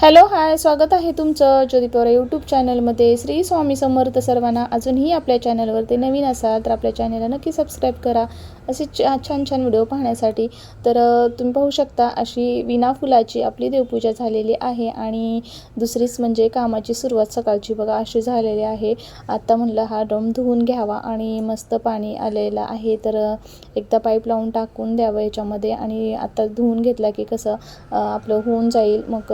Hello hi स्वागत आहे तुमचं ज्योतिपवर यूट्यूब चॅनलमध्ये श्री स्वामी समर्थ सर्वांना अजूनही आपल्या चॅनलवरती नवीन असाल तर आपल्या चॅनलला नक्की सबस्क्राईब करा. असे छान छान व्हिडिओ पाहण्यासाठी. तर तुम्ही पाहू शकता अशी विना फुलाची आपली देवपूजा झालेली आहे आणि दुसरीच म्हणजे कामाची सुरुवात सकाळची बघा अशी झालेली आहे. आत्ता म्हणलं हा ड्रम धुवून घ्यावा आणि मस्त पाणी आलेलं आहे. तर एकदा पाईप लावून टाकून द्यावं याच्यामध्ये आणि आत्ता धुवून घेतला की कसं आपलं होऊन जाईल. मग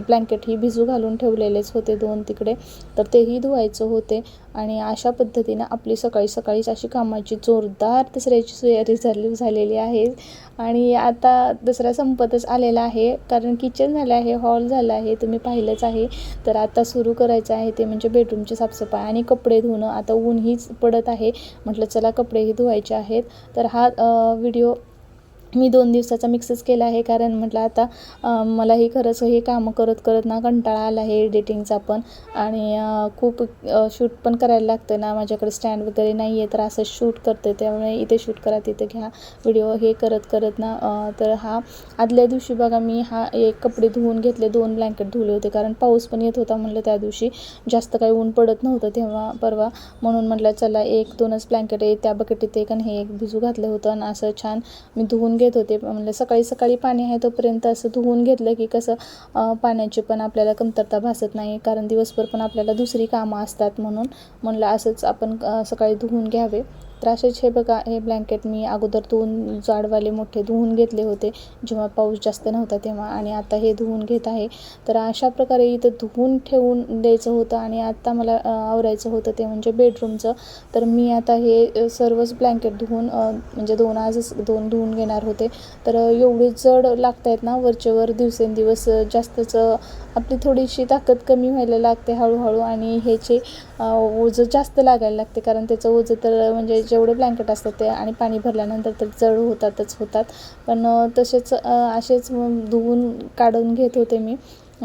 ब्लँकेट ही भिजू घालून ठेवलेलेच होते दोन तिकडे. तर तेही धुवायचं होते. आणि अशा पद्धतीनं आपली सकाळी सकाळीच अशी कामाची जोरदार दसऱ्याची तयारी झाली झालेली आहे. आणि आता दसरा संपतच आलेला आहे. कारण किचन झालं आहे हॉल झाला आहे तुम्ही पाहिलंच आहे. तर आता सुरू करायचं आहे ते म्हणजे बेडरूमची साफसफाई आणि कपडे धुणं. आता ऊनहीच पडत आहे. म्हटलं चला कपडेही धुवायचे आहेत. तर हा व्हिडिओ मी दोन दिवसाचा मिक्सच केला आहे. कारण म्हटलं आता मला मलाही खरंच हे कामं करत करत ना कंटाळा आला आहे एडिटिंगचा पण. आणि खूप शूट पण करायला लागतं ना. माझ्याकडे स्टँड वगैरे नाही आहे तर असं शूट करते. त्यामुळे इथे शूट करा तिथे घ्या. व्हिडिओ हे करत करत ना तर हा आदल्या दिवशी बघा मी हा एक कपडे धुवून घेतले. दोन ब्लँकेट धुवले होते. कारण पाऊस पण येत होता म्हणलं त्या दिवशी. जास्त काही ऊन पडत नव्हतं तेव्हा परवा. म्हणून म्हटलं चला एक दोनच ब्लँकेट आहे त्या बकेटीत एक आणि हे एक भिजू घातलं होतं. आणि असं छान मी धुवून घेत होते. म्हणलं सकाळी सकाळी पाणी आहे तोपर्यंत असं धुवून घेतलं की कसं पाण्याची पण आपल्याला कमतरता भासत नाही. कारण दिवसभर पण आपल्याला दुसरी कामं असतात म्हणून. म्हणलं असंच आपण सकाळी धुवून घ्यावे. तर असेच हे बघा हे ब्लँकेट मी अगोदर दोन जाडवाले मोठे धुवून घेतले होते. जेव्हा पाऊस जास्त नव्हता तेव्हा आणि आता हे धुवून घेत आहे. तर अशा प्रकारे इथं धुवून ठेवून द्यायचं होतं आणि आत्ता मला आवरायचं होतं ते म्हणजे बेडरूमचं तर मी आता हे सर्वच ब्लँकेट धुवून म्हणजे दोन आजच दोन धुवून घेणार होते. तर एवढी एवढे जड लागत आहेत ना वरचेवर दिवसेंदिवस जास्तच आपली थोडीशी ताकद कमी व्हायला लागते हळूहळू आणि ह्याचे ओझं जास्त लागायला लागते. कारण त्याचं ओझं तर म्हणजे जेवढे ब्लँकेट असतात ते आणि पाणी भरल्यानंतर तर जड होतातच होतात. पण तसेच असेच धुवून काढून घेत होते मी.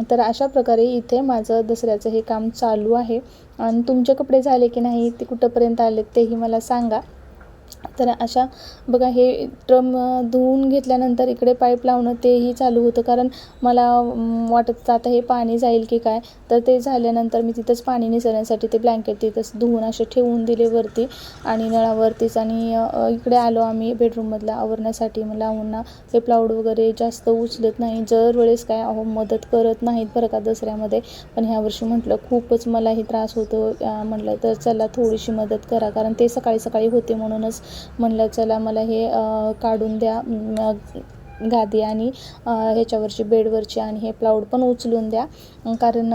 तर अशा प्रकारे इथे माझं दसऱ्याचं हे काम चालू आहे. आणि तुमचे कपडे झाले की नाही ते कुठंपर्यंत आले तेही मला सांगा. तर अशा बघा हे ड्रम धुवून घेतल्यानंतर इकडे पाईप लावणं तेही चालू होतं. कारण मला वाटत होतं आता हे पाणी जाईल की काय? तर ते झाल्यानंतर मी तिथंच पाणी निसरण्यासाठी ते ब्लँकेट तिथंच धुवून असे ठेवून दिले वरती आणि नळावरतीच. आणि इकडे आलो आम्ही बेडरूममधला आवरण्यासाठी. मला उन्हा ते हे प्लाऊड वगैरे जास्त उचलत नाही. जर वेळेस काय अहो मदत करत नाहीत बरं का दसऱ्यामध्ये. पण ह्या वर्षी म्हटलं खूपच मलाही त्रास होतो. म्हटलं तर चला थोडीशी मदत करा. कारण ते सकाळी सकाळी होते म्हणूनच म्हणलं चला मला हे काढून द्या. गादी आणि ह्याच्यावरची बेडवरची आणि हे प्लाऊड पण उचलून द्या. कारण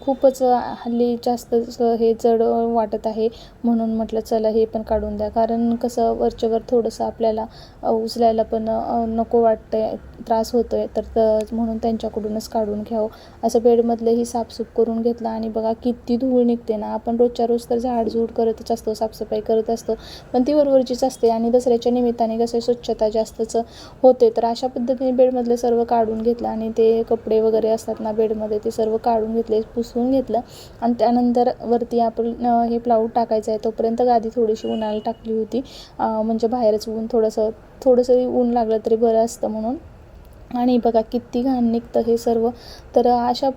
खूपच हल्ली जास्त हे जड वाटत आहे. म्हणून म्हटलं चला हे पण काढून द्या. कारण कसं वरच्यावर थोडंसं आपल्याला उचलायला पण नको वाटतंय त्रास होतो आहे तर त- म्हणून त्यांच्याकडूनच काढून घ्यावं. असं बेडमधलंही साफसूफ करून घेतलं आणि बघा किती धूळ निघते ना. आपण रोजच्या रोज तर झाडझूड करतच असतो साफसफाई करत असतो. पण ती वरवरचीच असते आणि दसऱ्याच्या निमित्ताने कसं स्वच्छता जास्तच होते. तर अशा पद्धतीने बेडमधले सर्व काढून घेतलं आणि ते कपडे वगैरे असतात ना बेडमध्ये ते सर्व काढून घेतले पुसून घेतलं. आणि त्यानंतर वरती आपण हे प्लाऊड टाकायचं आहे. तोपर्यंत गादी थोडीशी उन्हाळा टाकली होती. म्हणजे बाहेरच ऊन थोडंसं थोडंसं ऊन लागलं तरी बरं असतं म्हणून. आणि बघा किती घाण निघतं हे सर्व. तर अशा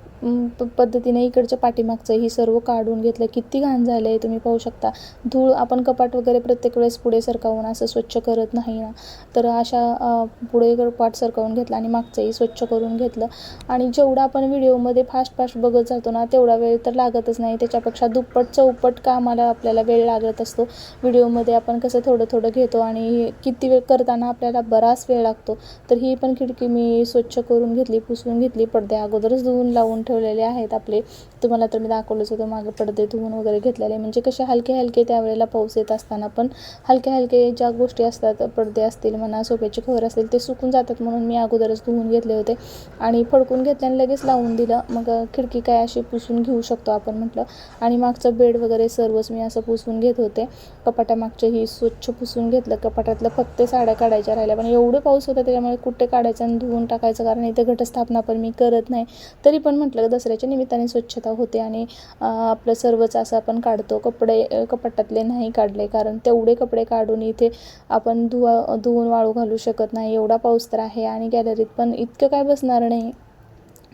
प पद्धतीने इकडच्या पाठीमागचं ही सर्व काढून घेतलं. किती घाण झालं आहे तुम्ही पाहू शकता. धूळ आपण कपाट वगैरे प्रत्येक वेळेस पुढे सरकावून असं स्वच्छ करत नाही ना. तर अशा पुढे कपाट सरकावून घेतलं आणि मागचंही स्वच्छ करून घेतलं. आणि जेवढा आपण व्हिडिओमध्ये फास्ट फास्ट बघत जातो ना तेवढा वेळ तर लागतच नाही. त्याच्यापेक्षा दुप्पट चौपट कामाला आपल्याला वेळ लागत असतो. व्हिडिओमध्ये आपण कसं थोडं थोडं घेतो आणि किती वेळ करताना आपल्याला बराच वेळ लागतो. तर ही पण खिडकी मी मी स्वच्छ करून घेतली पुसून घेतली पडदे अगोदरच धुवून लावून ठेवलेले आहेत आपले. तुम्हाला तर मी दाखवलंच होतं मागं पडदे धुवून वगैरे घेतलेले. म्हणजे कसे हलके हलके त्यावेळेला पाऊस येत असताना पण हलके हलके ज्या गोष्टी असतात पडदे असतील म्हणा सोप्याचे खबर असतील ते सुकून जातात म्हणून मी अगोदरच धुवून घेतले होते. आणि फडकून घेतल्याने लगेच लावून दिलं. मग खिडकी काय अशी पुसून घेऊ शकतो आपण म्हटलं. आणि मागचं बेड वगैरे सर्वच मी असं पुसून घेत होते. कपाटामागचं ही स्वच्छ पुसून घेतलं. कपाटातलं फक्त साड्या काढायच्या राहिल्या. पण एवढं पाऊस होता त्याच्यामुळे कुठे काढायचं आणि धुवून टाकायचं. कारण इथे घटस्थापना पण मी करत नाही. तरी पण म्हटलं दसऱ्याच्या निमित्ताने स्वच्छता होते आणि आपलं सर्वच असं आपण काढतो. कपडे कपाटातले नाही काढले. कारण तेवढे कपडे काढून इथे आपण धुवा धुवून वाळू घालू शकत नाही. एवढा पाऊस तर आहे आणि गॅलरीत पण इतकं काय बसणार नाही.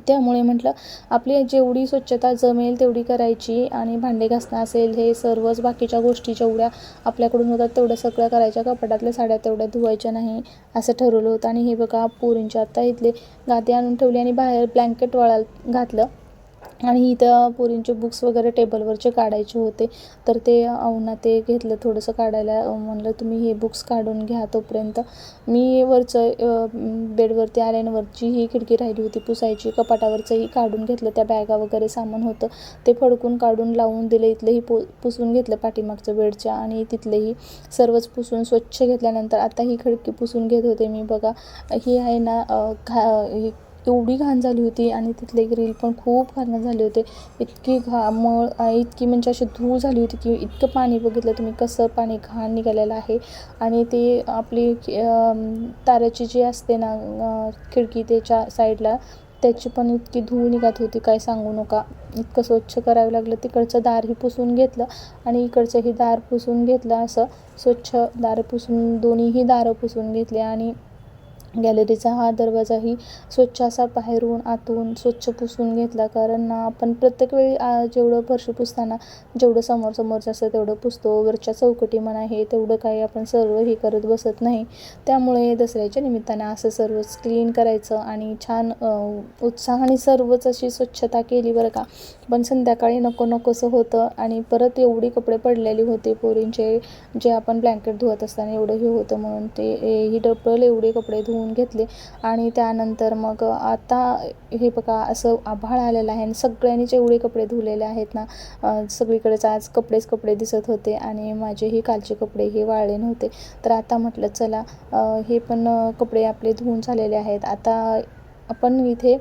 त्यामुळे म्हटलं आपली जेवढी स्वच्छता जमेल तेवढी करायची आणि भांडे घासणं असेल हे सर्वच बाकीच्या गोष्टी जेवढ्या आपल्याकडून होतात तेवढ्या सगळ्या करायच्या. कपाटातल्या साड्या तेवढ्या धुवायच्या नाही असं ठरवलं होतं. आणि हे बघा पोरींच्या आत्ता इथले गादी आणून ठेवली आणि बाहेर ब्लँकेट वळायला घातलं. आणि इथं पोरींचे बुक्स वगैरे टेबलवरचे काढायचे होते. तर ते अहुना ते घेतलं थोडंसं काढायला. म्हणलं तुम्ही हे बुक्स काढून घ्या तोपर्यंत. मी वरचं बेडवरती आल्यानं वरची ही खिडकी राहिली होती पुसायची. कपाटावरचंही काढून घेतलं. त्या बॅगा वगैरे सामान होतं. ते फडकून काढून लावून दिलं. इथलंही पु पुसून घेतलं पाठीमागचं बेडच्या आणि तिथलेही सर्वच पुसून स्वच्छ घेतल्यानंतर आता ही खिडकी पुसून घेत होते मी. बघा ही आहे ना घा ही एवढी घाण झाली होती आणि तिथले ग्रिल पण खूप घाण झाले होते. इतकी घा मळ इतकी म्हणजे अशी धूळ झाली होती की इतकं पाणी बघितलं तुम्ही कसं पाणी घाण निघालेलं आहे. आणि ते आपली ताराची जी असते ना खिडकी त्याच्या साईडला त्याची पण इतकी धूळ निघत होती काय सांगू नका. इतकं स्वच्छ करावं लागलं. तिकडचं दारही पुसून घेतलं आणि इकडचंही दार पुसून घेतलं असं स्वच्छ दार पुसून दोन्हीही दारं पुसून घेतले आणि गॅलरीचा हा दरवाजाही स्वच्छ असा बाहेरून आतून स्वच्छ पुसून घेतला. कारण आपण प्रत्येक वेळी जेवढं फरशी पुसताना जेवढं समोर समोरचं असतं तेवढं पुसतो. वरच्या चौकटी म्हणा हे तेवढं काही आपण सर्व हे करत बसत नाही. त्यामुळे दसऱ्याच्या निमित्ताने असं सर्वच क्लीन करायचं आणि छान उत्साहाने सर्वच अशी स्वच्छता केली बरं का. पण संध्याकाळी नको नकोसं होतं आणि परत एवढी कपडे पडलेली होते पोरींचे जे आपण ब्लँकेट धुवत असताना एवढं हे होतं म्हणून ते ही डबल एवढे कपडे धुवून घेतले. आणि त्यानंतर मग आता हे बघा असं आभाळ आलेलं आहे. आणि सगळ्यांनीच एवढे कपडे धुलेले आहेत ना सगळीकडेच आज कपडेच कपडे दिसत होते. आणि माझेही कालचे कपडे हे वाळले नव्हते. तर आता म्हटलं चला हे पण कपडे आपले धुवून झालेले आहेत. आता आपण इथे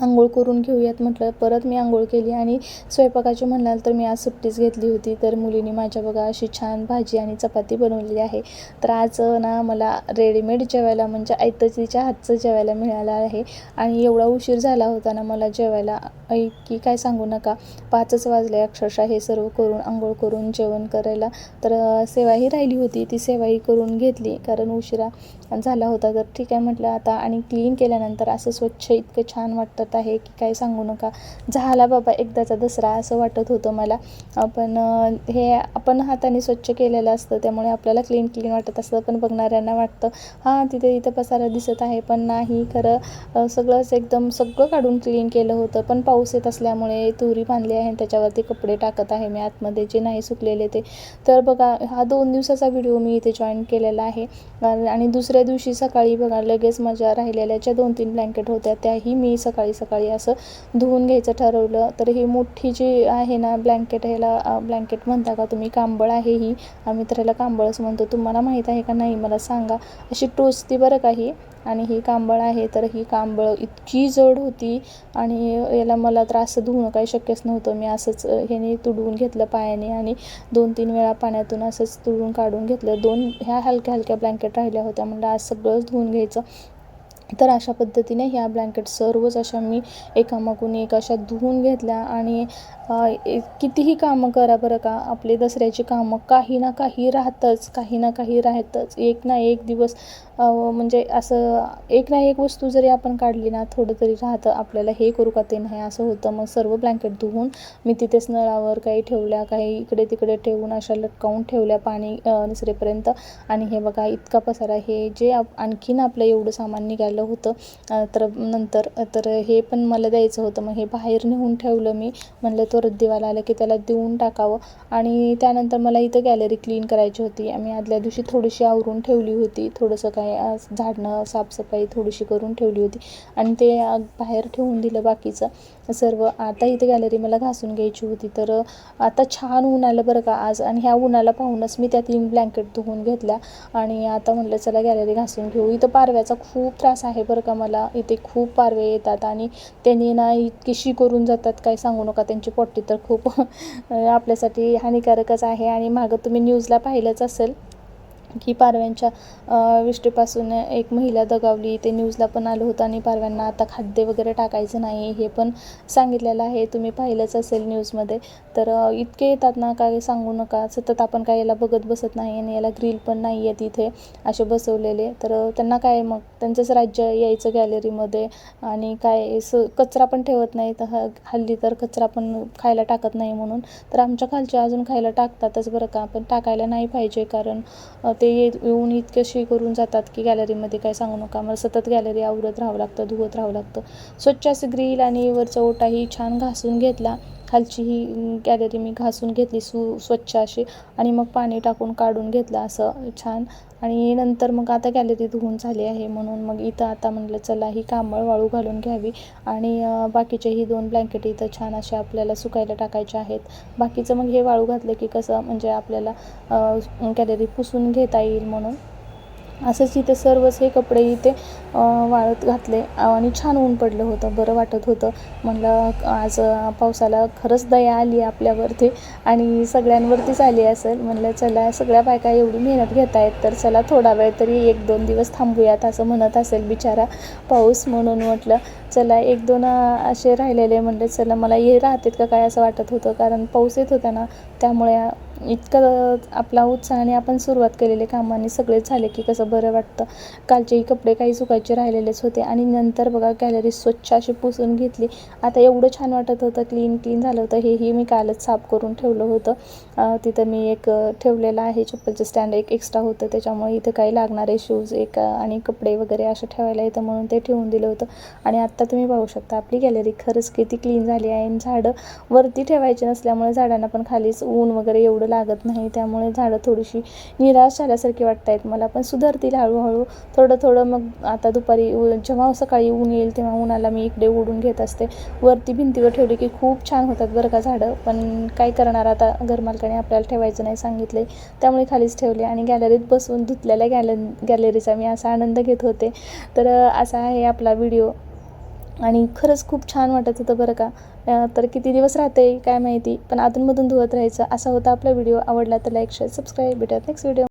आंघोळ करून घेऊयात म्हटलं परत मी आंघोळ केली आणि स्वयंपाकाची म्हणाल तर मी आज सुट्टीच घेतली होती. तर मुलीने माझ्या बघा अशी छान भाजी आणि चपाती बनवलेली आहे. तर आज ना मला रेडीमेड जेवायला म्हणजे तिच्या हातचं जेवायला मिळालं आहे. आणि एवढा उशीर झाला होता ना मला जेवायला. की काय सांगू नका. पाचच वाजले अक्षरशः हे सर्व करून आंघोळ करून जेवण करायला. तर सेवाही राहिली होती. ती सेवाही करून घेतली कारण उशिरा झाला होता. तर ठीक आहे म्हटलं आता. आणि क्लीन केल्यानंतर असं स्वच्छ इतकं छान वाटतं. आहे की काय सांगू नका. झाला बाबा एकदाचा दसरा असं वाटत होतं मला. पण हे आपण हाताने स्वच्छ केलेलं असतं त्यामुळे आपल्याला क्लीन क्लीन वाटत असतं. पण बघणाऱ्यांना वाटतं हां तिथे इथं पसारा दिसत आहे. पण नाही खरं. सगळंच एकदम सगळं काढून क्लीन केलं होतं. पण पाऊस येत असल्यामुळे तुरी बांधली आहे त्याच्यावरती कपडे टाकत आहे मी आतमध्ये जे नाही सुकलेले ते. तर बघा हा दोन दिवसाचा व्हिडिओ मी इथे जॉईन केलेला आहे. आणि दुसऱ्या दिवशी सकाळी बघा लगेच माझ्या राहिलेल्या ज्या दोन तीन ब्लँकेट होत्या त्याही मी सकाळी सकाळी असं धुवून घ्यायचं ठरवलं. तर ही मोठी जी आहे ना ब्लँकेट ह्याला ब्लँकेट म्हणता का तुम्ही कांबळ आहे ही. आम्ही तर ह्याला कांबळच म्हणतो. तुम्हाला माहीत आहे का नाही? मला सांगा. अशी टोचती बरं का ही? आणि ही कांबळ आहे तर ही कांबळ इतकी जड होती आणि याला मला तर असं धुवणं काही शक्यच नव्हतं. मी असंच ह्याने तुडवून घेतलं पायाने आणि दोन तीन वेळा पाण्यातून असंच तुडून काढून घेतलं. दोन ह्या हलक्या हलक्या ब्लँकेट राहिल्या होत्या. म्हणजे आज सगळंच धुवून घ्यायचं. तर अशा पद्धतीने ह्या ब्लँकेट सर्वच अशा मी एकामागून एक अशा धुवून घेतल्या आणि कितीही कामं करा बरं का आपले दसऱ्याची कामं काही ना काही राहतंच काही ना काही राहतंच. एक ना एक दिवस म्हणजे असं एक ना एक वस्तू जरी आपण काढली ना थोडं तरी राहतं. आपल्याला हे करू का ते नाही असं होतं. मग सर्व ब्लँकेट धुवून मी तिथेच नळावर काही ठेवल्या काही इकडे तिकडे ठेवून अशा लटकावून ठेवल्या पाणी निसरेपर्यंत. आणि हे बघा इतका पसारा हे जे आणखीन आपलं एवढं सामान निघालं होतं तर नंतर तर हे पण मला द्यायचं होतं. मग हे बाहेर नेऊन ठेवलं मी. म्हणलं तो रद्दीवाला आला की त्याला देऊन टाकावं. आणि त्यानंतर मला इथं गॅलरी क्लीन करायची होती. आम्ही आदल्या दिवशी थोडीशी आवरून ठेवली होती. थोडंसं काय झाडणं साफसफाई थोडीशी करून ठेवली होती. आणि ते बाहेर ठेवून दिलं बाकीचं. सर्व आता इथे गॅलरी मला घासून घ्यायची होती. तर आता छान ऊन आलं बरं का आज. आणि ह्या उन्हाला पाहूनच मी त्या तीन ब्लँकेट धुवून घेतल्या. आणि आता म्हटलं चला गॅलरी घासून घेऊ. इथं पारव्याचा खूप त्रास आहे बरं का मला. इथे खूप पारवे येतात आणि त्यांनी ना इतकी शी करून जातात. काय सांगू नका त्यांची पोट्टी तर खूप आपल्यासाठी हानिकारकच आहे. आणि मागं तुम्ही न्यूजला पाहिलंच असेल. की पारव्यांच्या विष्ठेपासून एक महिला दगावली. ते न्यूजला पण आलं होतं आणि पारव्यांना आता खाद्य वगैरे टाकायचं नाही हे पण सांगितलेलं आहे. तुम्ही पाहिलंच असेल न्यूजमध्ये तर इतके येतात ना काय सांगू नका. सतत आपण काय याला बघत बसत नाही आणि याला ग्रिल पण नाही आहे तिथे असे बसवलेले. तर त्यांना काय मग? त्यांचंच राज्य यायचं गॅलरीमध्ये आणि काय स कचरा पण ठेवत नाही तर ह हल्ली तर कचरा पण खायला टाकत नाही म्हणून. तर आमच्या खालच्या अजून खायला टाकतातच बरं का. पण टाकायला नाही पाहिजे कारण ते ये- येऊन इतकेशी करून जातात की गॅलरीमध्ये काय सांगू नका. मला सतत गॅलरी आवरत राहावं लागतं धुवत राहावं लागतं. स्वच्छ असं ग्रील आणि वरचा ओटाही छान घासून घेतला. खालची ही गॅलरी मी घासून घेतली सु स्वच्छ अशी. आणि मग पाणी टाकून काढून घेतलं असं छान. आणि नंतर मग आता गॅलरी धुवून झाली आहे म्हणून मग इथं आता म्हटलं चला ही कांबळ वाळू घालून घ्यावी. आणि बाकीचे ही दोन ब्लँकेट इथं छान असे आपल्याला सुकायला टाकायचे आहेत. बाकीचं मग हे वाळू घातलं की कसं म्हणजे आपल्याला गॅलरी पुसून घेता येईल म्हणून. असंच इथे सर्वच हे कपडे इथे वाळत घातले. आणि छान ऊन पडलं होतं बरं वाटत होतं. म्हणलं आज पावसाला खरंच दया आली आपल्यावरती आणि सगळ्यांवरतीच आली असेल. म्हणलं चला सगळ्या बायका एवढी मेहनत घेत आहेत तर चला थोडा वेळ तरी एक दोन दिवस थांबूयात असं म्हणत असेल बिचारा पाऊस म्हणून म्हटलं. चला एक दोन असे राहिलेले. म्हणले चला मला हे राहतात का काय असं वाटत होतं? कारण पाऊस येत होता ना त्यामुळे इतकं आपला उत्साहाने आपण सुरुवात केलेले कामांनी सगळे झाले की कसं बरं वाटतं. कालचेही कपडे काही सुकायचे राहिलेलेच होते. आणि नंतर बघा गॅलरी स्वच्छ अशी पुसून घेतली. आता एवढं छान वाटत होतं क्लीन क्लीन झालं होतं. हेही मी कालच साफ करून ठेवलं होतं. तिथं मी एक ठेवलेलं आहे. चप्पलचं स्टँड एक एक्स्ट्रा होतं. त्याच्यामुळे इथं काही लागणारे शूज एक आणि कपडे वगैरे असं ठेवायला येतं म्हणून ते ठेवून दिलं होतं. आणि आत्ता तुम्ही पाहू शकता आपली गॅलरी खरंच किती क्लीन झाली आहे. आणि झाडं वरती ठेवायची नसल्यामुळे झाडांना पण खालीच ऊन वगैरे एवढं लागत नाही. त्यामुळे झाडं थोडीशी निराश झाल्यासारखी वाटत आहेत मला पण सुधारतील हळूहळू. थोडं थोडं मग आता दुपारी जेव्हा सकाळी ऊन येईल तेव्हा उन्हाला मी इकडे ओढून घेत असते. वरती भिंतीवर ठेवली की खूप छान होतात बरं का झाडं. पण काय करणार आता? ठिकाणी आपल्याला ठेवायचं नाही सांगितले त्यामुळे खालीच ठेवले आणि गॅलरीत बसून धुतलेल्या गॅल गॅलरीचा मी असा आनंद घेत होते. तर असा आहे आपला व्हिडिओ आणि खरंच खूप छान वाटत होतं बरं का. तर किती दिवस राहते काय माहिती पण अधूनमधून धुवत राहायचं असा होता आपला व्हिडिओ आवडला तर लाईक शेअर सबस्क्राईब भेटत नेक्स्ट व्हिडिओ